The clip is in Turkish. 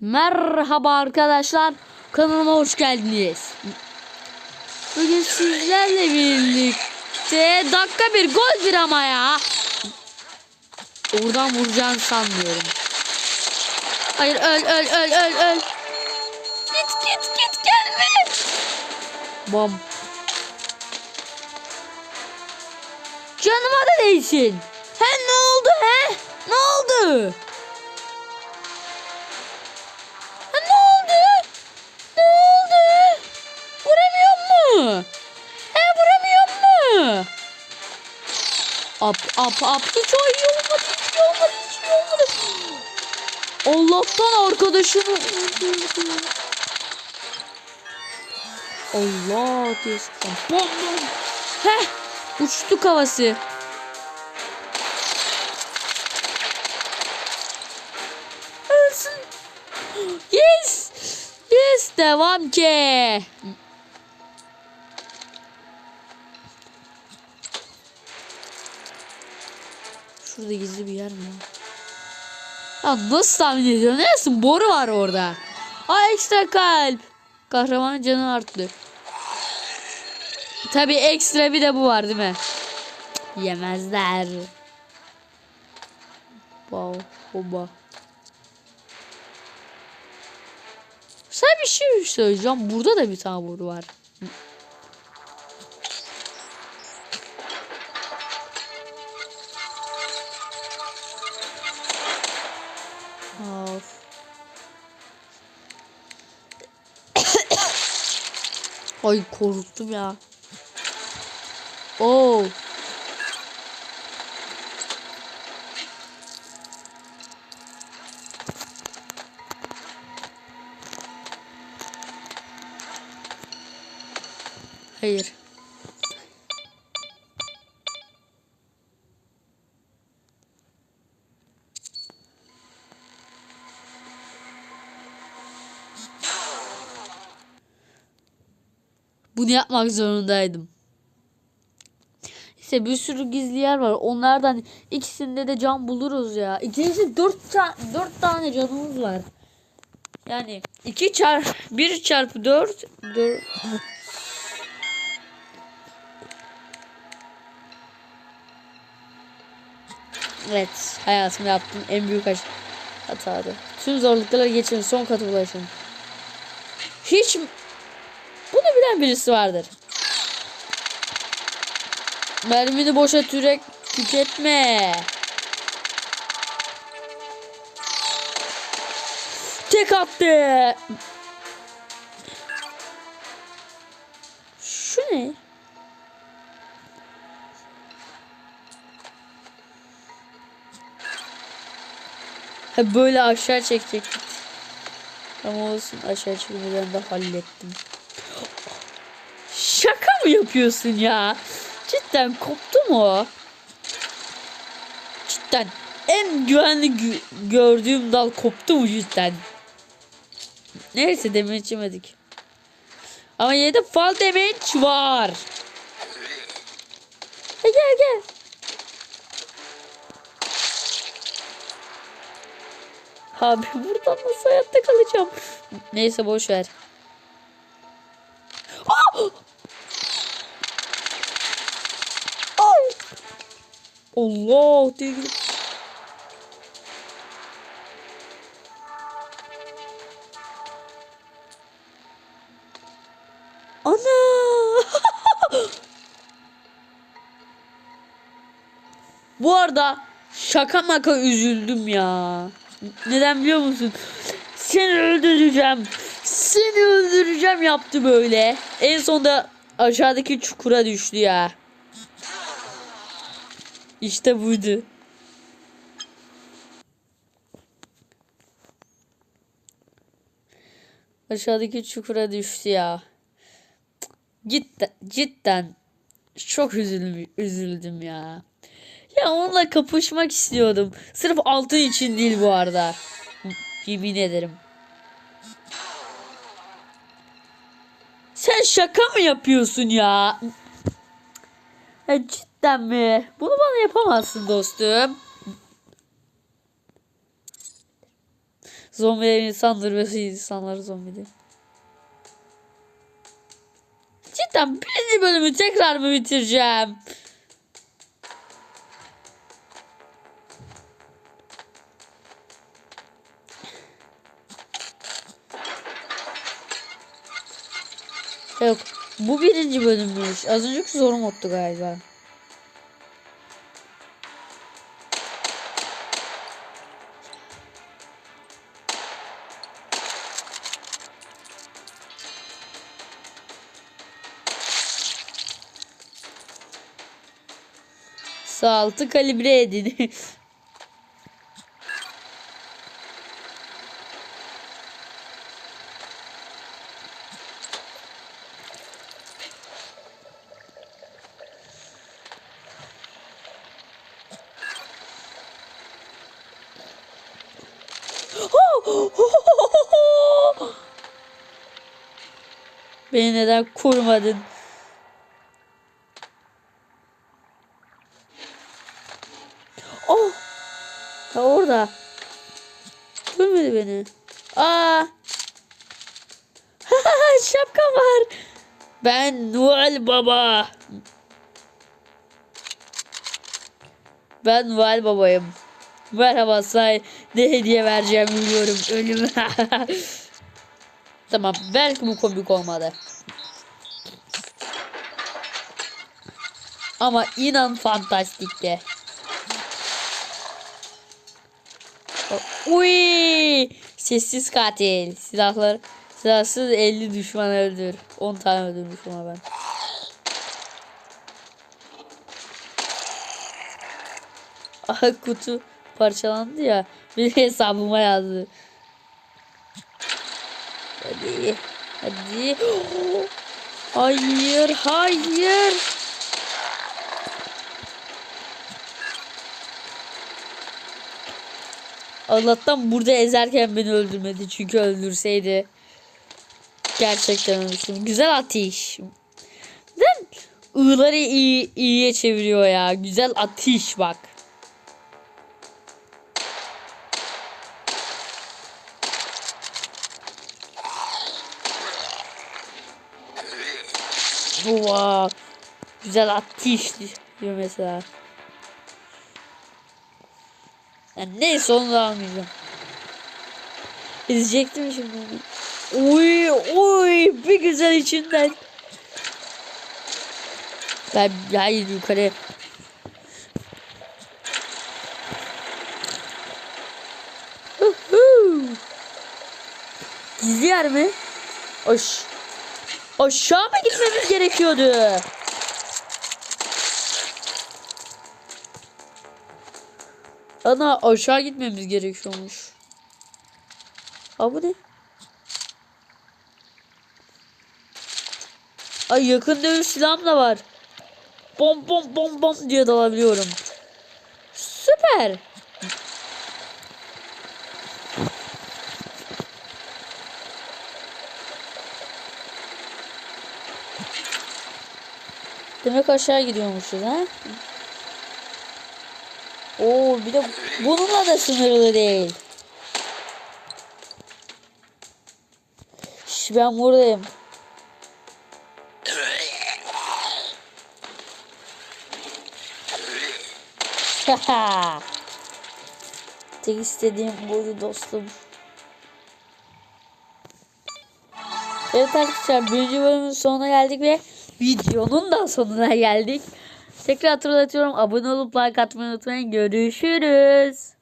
Merhaba arkadaşlar. Kanalıma hoş geldiniz. Bugün sizlerle birlikte dakika bir gol bir ama ya. Oradan vuracağını sanmıyorum. Hayır öl öl öl öl öl. Git git git gelme. Bom. Canıma da değsin. He ne oldu he? Ne oldu? Up up up hiç o iyi olmadı hiç iyi olmadı hiç iyi olmadı. Allah'tan arkadaşımı. Allah diyorsun. Bom bom. Heh uçtu havası. Ölsün. Yes. Yes devam ki. Şurada gizli bir yer mi? Ya nasıl tahmin ediyorsun? Neresi? Boru var orada. Ay ekstra kalp. Kahraman canı arttı. Tabi ekstra bir de bu var değil mi? Yemezler. Wow. Oba. Sen bir şey söyleyeceğim. Burada da bir tane boru var. Of. Ay korktum ya. Oo. Hayır. Bunu yapmak zorundaydım. İşte bir sürü gizli yer var. Onlardan ikisinde de can buluruz ya. İkincisi dört, ta dört tane canımız var. Yani 2 çarpı 1 çarpı 4 4 Evet, hayatımda yaptığım en büyük hataydı. Tüm zorlukları geçin, son katı ulaşın. Hiç bilen birisi vardır. Mermini boşa türek tüketme. Tek attı. Şu ne? Ha böyle aşağı çekecektik. Ama olsun aşağı çekmeden de hallettim. Mı yapıyorsun ya? Cidden koptu mu? Cidden en güvenli gö- gördüğüm dal koptu mu cidden? Neyse damage yemedik. Ama yine de fall damage var. Ha, gel gel. Abi buradan nasıl hayatta kalacağım? Neyse boş ver. Allah diye gidip- Ana! Bu arada şaka maka üzüldüm ya. Neden biliyor musun? Seni öldüreceğim. Seni öldüreceğim yaptı böyle. En sonunda aşağıdaki çukura düştü ya. İşte buydu. Aşağıdaki çukura düştü ya. Cidden, cidden çok üzüldüm, üzüldüm ya. Ya onunla kapışmak istiyordum. Sırf altın için değil bu arada. Yemin ederim. Sen şaka mı yapıyorsun ya? ya cidden mi? Bunu bana yapamazsın dostum. Zombiler insandır ve insanlar zombidir. Cidden birinci bölümü tekrar mı bitireceğim? Yok. Bu birinci bölümmüş. Az önceki zor moddu galiba. Sağ kalibre edin. Beni neden kurmadın? Beni. Aa! Şapka var. Ben Noel Baba. Ben Noel Baba'yım. Merhaba say. Ne hediye vereceğim biliyorum. Ölüm. tamam. Belki bu komik olmadı. Ama inan fantastikti. Uy! Sessiz katil. Silahlar silahsız 50 düşman öldür. 10 tane öldürmüş ama ben. Aha kutu parçalandı ya. Bir hesabıma yazdı. Hadi. Hadi. Hayır, hayır. Allah'tan burada ezerken beni öldürmedi. Çünkü öldürseydi gerçekten ölmüştüm. Güzel ateş. Neden ığları iyi, iyiye çeviriyor ya. Güzel ateş bak. Wow. Güzel ateş diyor mesela. Yani neyse onu da almayacağım. İzleyecektim şimdi onu. Uy uy bir güzel içinden. Ben hayır yukarı. Gizli yer mi? Oş. Aşağı mı gitmemiz gerekiyordu? Ana aşağı gitmemiz gerekiyormuş. Aa bu ne? Ay yakın dövüş silahım da var. Bom bom bom bom diye dalabiliyorum. Süper. Demek aşağı gidiyormuşuz ha? Oo bir de bununla da sınırlı değil. Şş, ben buradayım. Tek istediğim buydu dostum. Evet arkadaşlar birinci bölümün sonuna geldik ve videonun da sonuna geldik. Tekrar hatırlatıyorum abone olup like atmayı unutmayın. Görüşürüz.